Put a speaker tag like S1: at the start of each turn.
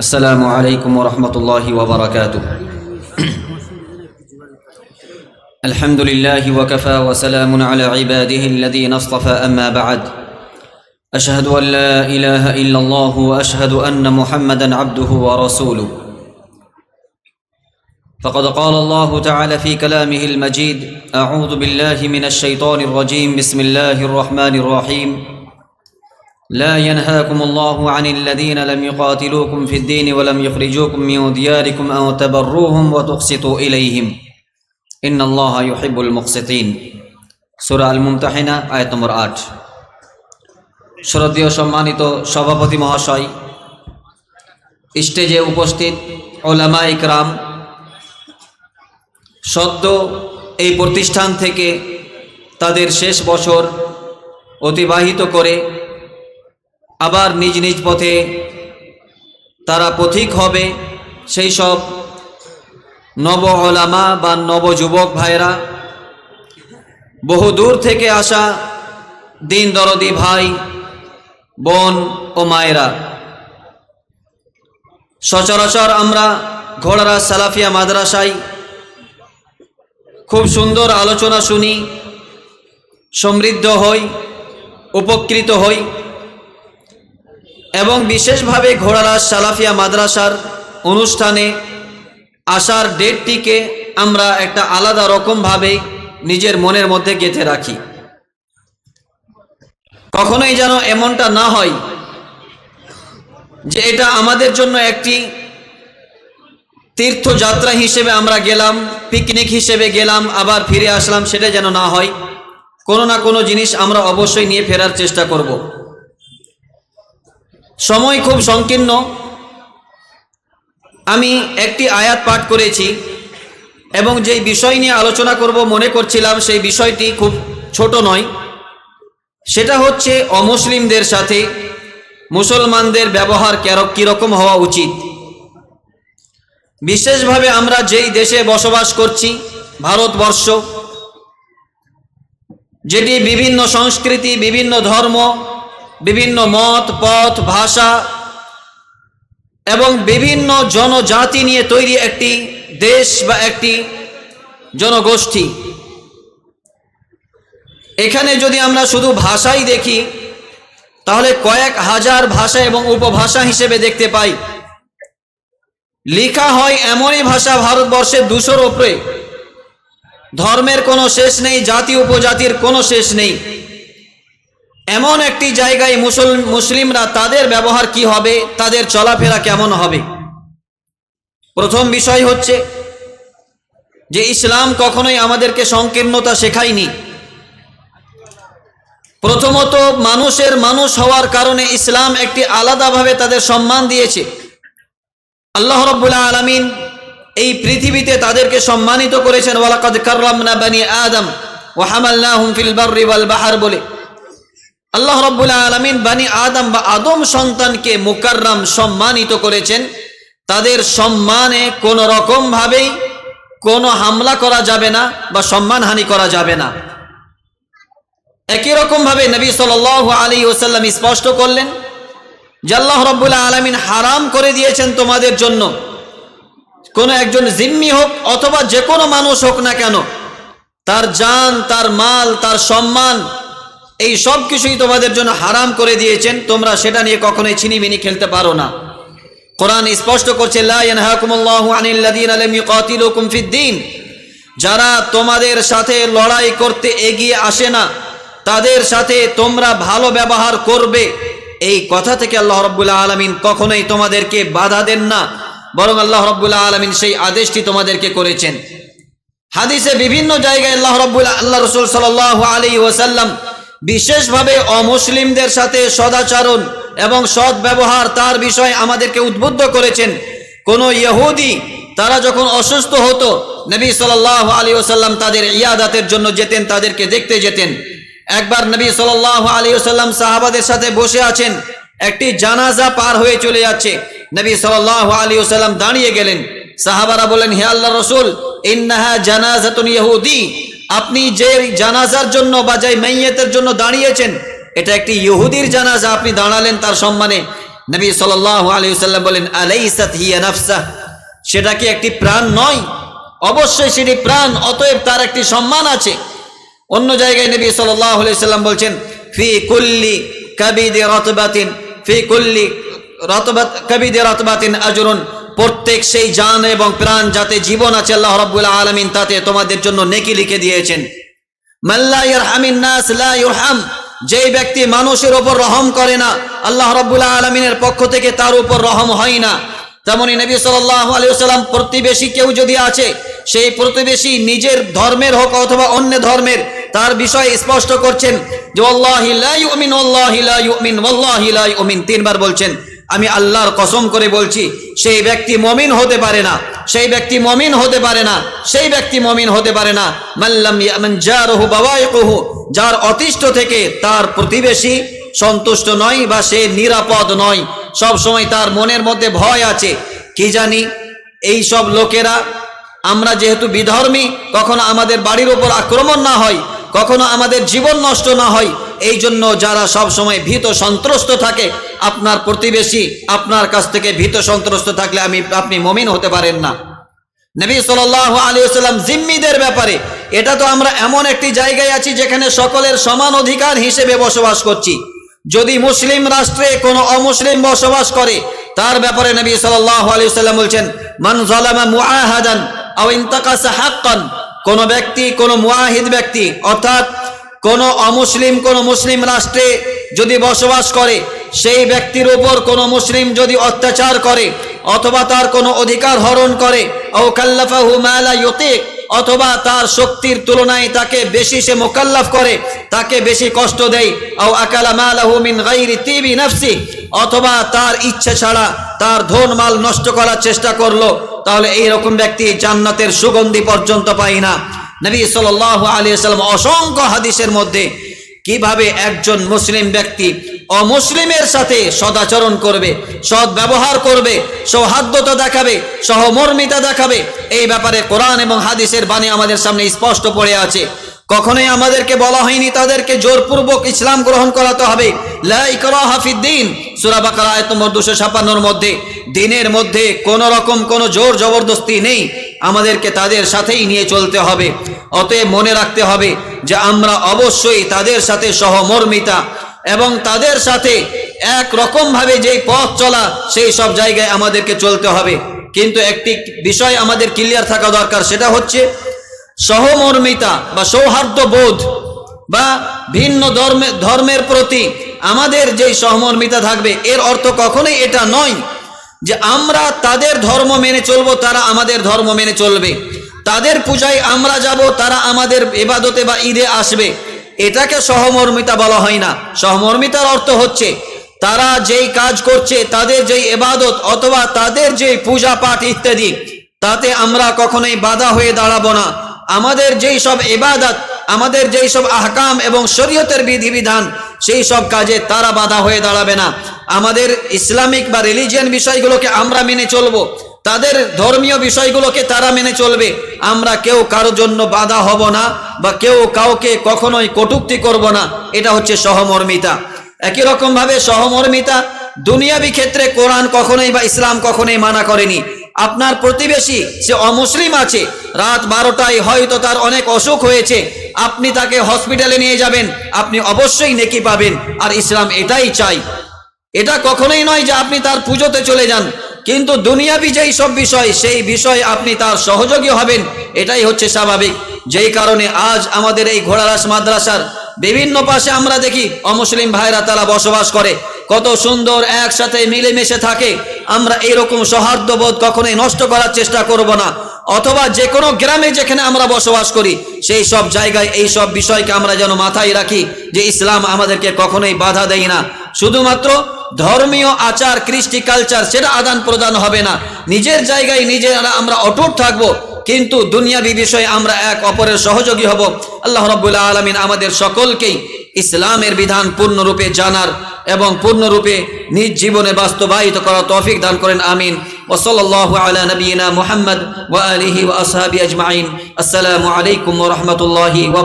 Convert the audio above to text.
S1: السلام عليكم ورحمة الله وبركاته. الحمد لله وكفى وسلام على عباده الذين اصطفى أما بعد. أشهد أن لا إله إلا الله وأشهد أن محمدا عبده ورسوله. فقد قال الله تعالى في كلامه المجيد أعوذ بالله من الشيطان الرجيم بسم الله الرحمن الرحيم. لا ينهاكم الله عن الذين لم يقاتلوكم في الدين ولم يخرجوكم من دياركم أن تبروهم وتقسطوا إليهم إن الله يحب المقسطين سورة الممتحنة آية নম্বর আট শ্রদ্ধেয় সম্মানিত সভাপতি মহাশয় স্টেজে উপস্থিত ওলামা ইকরাম সদ্য এই প্রতিষ্ঠান থেকে তাদের শেষ বছর অতিবাহিত করে আবার নিজ নিজ পথে তারা পথিক হবে। সেই সব নব ওলামা বা নবযুবক ভাইরা বহু দূর থেকে আসা দিন দরদি ভাই, বোন ও মায়েরা, সচরাচর আমরা ঘোড়ারা সালাফিয়া মাদ্রাসায় খুব সুন্দর আলোচনা শুনি, সমৃদ্ধ হই, উপকৃত হই। এবং বিশেষভাবে ঘোড়ারা সালাফিয়া মাদ্রাসার অনুষ্ঠানে আসার ডেটটিকে আমরা একটা আলাদা রকমভাবে নিজের মনের মধ্যে গেঁথে রাখি। কখনোই যেন এমনটা না হয় যে এটা আমাদের জন্য একটি তীর্থযাত্রা হিসেবে আমরা গেলাম, পিকনিক হিসেবে গেলাম, আবার ফিরে আসলাম, সেটা যেন না হয়। কোনো না কোনো জিনিস আমরা অবশ্যই নিয়ে ফেরার চেষ্টা করব। সময় খুব সংকীর্ণ। আমি একটি আয়াত পাঠ করেছি এবং যেই বিষয় নিয়ে আলোচনা করব মনে করছিলাম সেই বিষয়টি খুব ছোট নয়। সেটা হচ্ছে অমুসলিমদের সাথে মুসলমানদের ব্যবহার কীরকম হওয়া উচিত। বিশেষভাবে আমরা যেই দেশে বসবাস করছি, ভারতবর্ষ, যেটি বিভিন্ন সংস্কৃতি, বিভিন্ন ধর্ম বিভিন্ন মত, পথ, ভাষা এবং বিভিন্ন জনজাতি নিয়ে তৈরি একটি দেশ বা একটি জনগোষ্ঠী। এখানে যদি আমরা শুধু ভাষাই দেখি, তাহলে কয়েক হাজার ভাষা এবং উপভাষা হিসেবে দেখতে পাই। লেখা হয় এমনই ভাষা ভারতবর্ষের দুশোর ওপরে ধর্মের কোনো শেষ নেই, জাতি, উপজাতির কোনো শেষ নেই। এমন একটি জায়গায় মুসল, মুসলিমরা তাদের ব্যবহার কি হবে? তাদের চলাফেরা কেমন হবে? প্রথম বিষয় হচ্ছে যে ইসলাম কখনোই আমাদেরকে সংকীর্ণতা শেখায়নি। প্রথমত মানুষের মানুষ হওয়ার কারণে ইসলাম একটি আলাদাভাবে তাদের সম্মান দিয়েছে। আল্লাহ রব্বুল্লাহ আলমিন এই পৃথিবীতে তাদেরকে সম্মানিত করেছেন। ওয়ালাকাদ কাররামনা বানি আদম ওয়া হামালনাহুম ফিল বাহার বলে। আল্লাহ রব্বুল্লাহ আলমিন বানি আদম বা আদম সন্তানকে মুকাররাম সম্মানিত করেছেন। তাদের সম্মানে কোনো রকমভাবেই কোনো হামলা করা যাবে না বা সম্মানহানি করা যাবে না। একই রকমভাবে নবী সাল আলী ওসাল্লাম স্পষ্ট করলেন যে আল্লাহ রব্বুল্লাহ আলমিন হারাম করে দিয়েছেন তোমাদের জন্য। কোনো একজন জিম্মি হোক অথবা যে কোনো মানুষ হোক না কেন, তার জান, তার মাল, তার সম্মান এই সব কিছুই তোমাদের জন্য হারাম করে দিয়েছেন, তোমরা সেটা নিয়ে কখনোই ছিনিমিনি খেলতে পারো না। কোরআন স্পষ্ট করছে যারা তোমাদের সাথে লড়াই করতে এগিয়ে আসে না, তাদের সাথে তোমরা ভালো ব্যবহার করবে। এই কথা থেকে আল্লাহ রব্বুল্লাহ আলমিন কখনোই তোমাদেরকে বাধা দেন না, বরং আল্লাহ রব্বুল্লাহ আলমিন সেই আদেশটি তোমাদেরকে করেছেন। হাদিসে বিভিন্ন জায়গায় আল্লাহ রব্বুল্লাহ আল্লাহ রসুল সাল আলী ওসাল্লাম বিশেষভাবে অমুসলিমদের সাথে সদাচরণ এবং সৎ ব্যবহার তার বিষয়ে আমাদেরকে উদ্বুদ্ধ করেছেন। কোন ইহুদি, তারা যখন অসুস্থ হতো, নবী সাল আলী ওসাল্লাম তাদের ইয়াদাতের জন্য যেতেন, তাদেরকে দেখতে যেতেন। একবার নবী সাল আলী ওসাল্লাম সাহাবাদের সাথে বসে আছেন, একটি জানাজা পার হয়ে চলে যাচ্ছে। নবী সাল আলী ওসাল্লাম দাঁড়িয়ে গেলেন। সাহাবারা বলেন হে আল্লাহ রসুল, ইন্নাহা জানাজাতুন ইহুদি। আপনি যে জানাজার জন্য বা যে মেয়েতের জন্য দাঁড়িয়েছেন, এটা একটি ইহুদির জানাজা, আপনি দাঁড়ালেন তার সম্মানে। নবী সাল্লাল্লাহু আলাইহি সাল্লাম বলেন, আলাইসাত হিয়া নাফসা। সেটা কি একটি প্রাণ নয়? অবশ্যই সেটি প্রাণ, অতএব তার একটি সম্মান আছে। অন্য জায়গায় নবী আলাইহি সাল্লাম বলছেন, ফি কুল্লি কাবিদি রতবাতিন, ফি কুল্লি রতবাত, কাবিদি রতবাতিন আজরুন। প্রত্যেক সেই জান এবং প্রাণ যাতে জীবন আছে, আল্লাহ রাব্বুল আলামিন তাতে তোমাদের জন্য নেকি লিখে দিয়েছেন। যেই ব্যক্তি মানুষের উপর রহম করে না, আল্লাহ রাব্বুল আলামিনের পক্ষ থেকে তার উপর রহম হয় না। তেমনি নবী ওয়াসাল্লাম প্রতিবেশী কেউ যদি আছে, সেই প্রতিবেশী নিজের ধর্মের হোক অথবা অন্য ধর্মের, তার বিষয়ে স্পষ্ট করছেন যে তিনবার বলছেন আমি আল্লাহর কসম করে বলছি, সেই ব্যক্তি মমিন হতে পারে না, সেই ব্যক্তি মমিন হতে পারে না, সেই ব্যক্তি মমিন হতে পারে না। মাল্লাম ইয়ামান জারহু বাওয়াইকুহু, যার অতিষ্ঠ থেকে তার প্রতিবেশী সন্তুষ্ট নয় বা সে নিরাপদ নয়। সব সময় তার মনের মধ্যে ভয় আছে। কি জানি, এই সব লোকেরা, আমরা যেহেতু বিধর্মী, কখনো আমাদের বাড়ির ওপর আক্রমণ না হয়, কখনো আমাদের জীবন নষ্ট না হয় এই জন্য যারা সব সময় ভীত সন্ত্রস্ত থাকে, আপনার প্রতিবেশী আপনার কাছ থেকে ভীত সন্ত্রস্ত থাকলে আমি, আপনি মমিন হতে পারেন না। নবী সাল্লাল্লাহু আলাইহি সাল্লাম জিম্মিদের ব্যাপারে, এটা তো আমরা এমন একটি জায়গায় আছি যেখানে সকলের সমান অধিকার হিসেবে বসবাস করছি। যদি মুসলিম রাষ্ট্রে কোনো অমুসলিম বসবাস করে, তার ব্যাপারে নবী সাল্লাল্লাহু আলাইহি সাল্লাম বলছেন, মান জালামা কোন ব্যক্তি, কোন মুআহিদ ব্যক্তি, অর্থাৎ কোন অমুসলিম, কোন মুসলিম রাষ্ট্রে যদি বসবাস করে, সেই ব্যক্তির উপর কোন মুসলিম যদি অত্যাচার করে, অথবা তার কোনো অধিকার হরণ করে ও কাল্লাফাহু মালা অথবা তার শক্তির তুলনায় তাকে বেশি সে মোকাল্লাফ করে, তাকে বেশি কষ্ট দেয় ও আকালা মালাহু গাইরি তিবি নাফসি, অথবা তার ইচ্ছে ছাড়া তার ধন মাল নষ্ট করার চেষ্টা করল, তাহলে এই রকম ব্যক্তি জান্নাতের সুগন্ধি পর্যন্ত পায় না। নবী সাল্লাল্লাহু আলাইহি সাল্লাম অসংখ্য হাদিসের মধ্যে কীভাবে একজন মুসলিম ব্যক্তি অমুসলিমের সাথে সদাচরণ করবে সৎ ব্যবহার করবে, সৌহার্দ্যতা দেখাবে, সহমর্মিতা দেখাবে, এই ব্যাপারে কোরআন এবং হাদিসের বাণী আমাদের সামনে স্পষ্ট পড়ে আছে। কখনোই আমাদেরকে বলা হয়নি তাদেরকে জোরপূর্বক ইসলাম গ্রহণ করাতে হবে। লা ইকরাহা ফিদ্দিন সূরা বাকারা আয়াত নম্বর 256 মধ্যে, দিনের মধ্যে কোন রকম কোন জোর জবরদস্তি নেই। আমাদেরকে তাদের সাথেই নিয়ে চলতে হবে। অতএব মনে রাখতে হবে যে আমরা অবশ্যই তাদের সাথে সহমর্মিতা এবং তাদের সাথে এক রকম ভাবে যেই পথ চলা, সেই সব জায়গায় আমাদেরকে চলতে হবে। কিন্তু একটি বিষয় আমাদের ক্লিয়ার থাকা দরকার, সেটা হচ্ছে সহমর্মিতা বা সৌহার্দ্য বোধ বা ভিন্ন ধর্মে, ধর্মের প্রতি আমাদের যেই সহমর্মিতা থাকবে, এর অর্থ কখনোই এটা নয় যে আমরা তাদের ধর্ম মেনে চলবো, তারা আমাদের ধর্ম মেনে চলবে। তাদের পূজায় আমরা যাব, তারা আমাদের এবাদতে বা ঈদে আসবে। এটাকে সহমর্মিতা বলা হয় না। সহমর্মিতার অর্থ হচ্ছে, তারা যেই কাজ করছে, তাদের যেই এবাদত অথবা তাদের যেই পূজা পাঠ ইত্যাদি, তাতে আমরা কখনোই বাধা হয়ে দাঁড়াবো না। আমাদের যেই সব এবাদত আমাদের যেই সব আহকাম এবং শরীয়তের বিধিবিধান, সেই সব কাজে তারা বাধা হয়ে দাঁড়াবে না। আমাদের ইসলামিক বা রিলিজিয়ান বিষয়গুলোকে আমরা মেনে চলবো। তাদের ধর্মীয় বিষয়গুলোকে তারা মেনে চলবে। আমরা কেউ কারও জন্য বাধা হব না বা কেউ কাউকে কখনোই কটুক্তি করব না। এটা হচ্ছে সহমর্মিতা। একই রকম ভাবে সহমর্মিতা দুনিয়াবি ক্ষেত্রে কোরআন কখনোই বা ইসলাম কখনোই মানা করেনি। আপনার প্রতিবেশী সে অমুসলিম আছে, রাত বারোটায় হয়তো তার অনেক অসুখ হয়েছে, আপনি তাকে হসপিটালে নিয়ে যাবেন, আপনি অবশ্যই নেকি পাবেন, আর ইসলাম এটাই চাই। এটা কখনোই নয় যে আপনি তার পুজোতে চলে যান, কিন্তু দুনিয়াবি যেই সব বিষয়, সেই বিষয়ে আপনি তার সহযোগী হবেন, এটাই হচ্ছে স্বাভাবিক। যেই কারণে আজ আমাদের এই ঘোড়ারাস মাদ্রাসার বিভিন্ন পাশে আমরা দেখি অমুসলিম ভাইরা তারা বসবাস করে। কত সুন্দর একসাথে মিলেমিশে থাকে। আমরা এরকম সৌহার্দ্যবোধ কখনোই নষ্ট করার চেষ্টা করব না। অথবা যে কোনো গ্রামে যেখানে আমরা বসবাস করি, সেই সব জায়গায় এই সব বিষয়কে আমরা যেন মাথায় রাখি যে ইসলাম আমাদেরকে কখনোই বাধা দেয় না। শুধুমাত্র ধর্মীয় আচার, কৃষ্টি কালচার সেটা আদান প্রদান হবে না। নিজের জায়গায় নিজেরা আমরা অটুট থাকব। কিন্তু দুনিয়াবি বিষয়ে আমরা এক অপরের সহযোগী হব। আল্লাহ রব্বুল্লাহ আলমিন আমাদের সকলকেই ইসলামের বিধান পূর্ণরূপে জানার এবং পূর্ণরূপে নিজ জীবনে বাস্তবায়িত করার তৌফিক দান করেন, আমিন। ও সাল্লাল্লাহু আলা নবিয়িনা মুহাম্মদ ওয়া আলিহি ওয়া আসহাবি আজমাইন। আসসালামু আলাইকুম ওয়া রাহমাতুল্লাহি ওয়া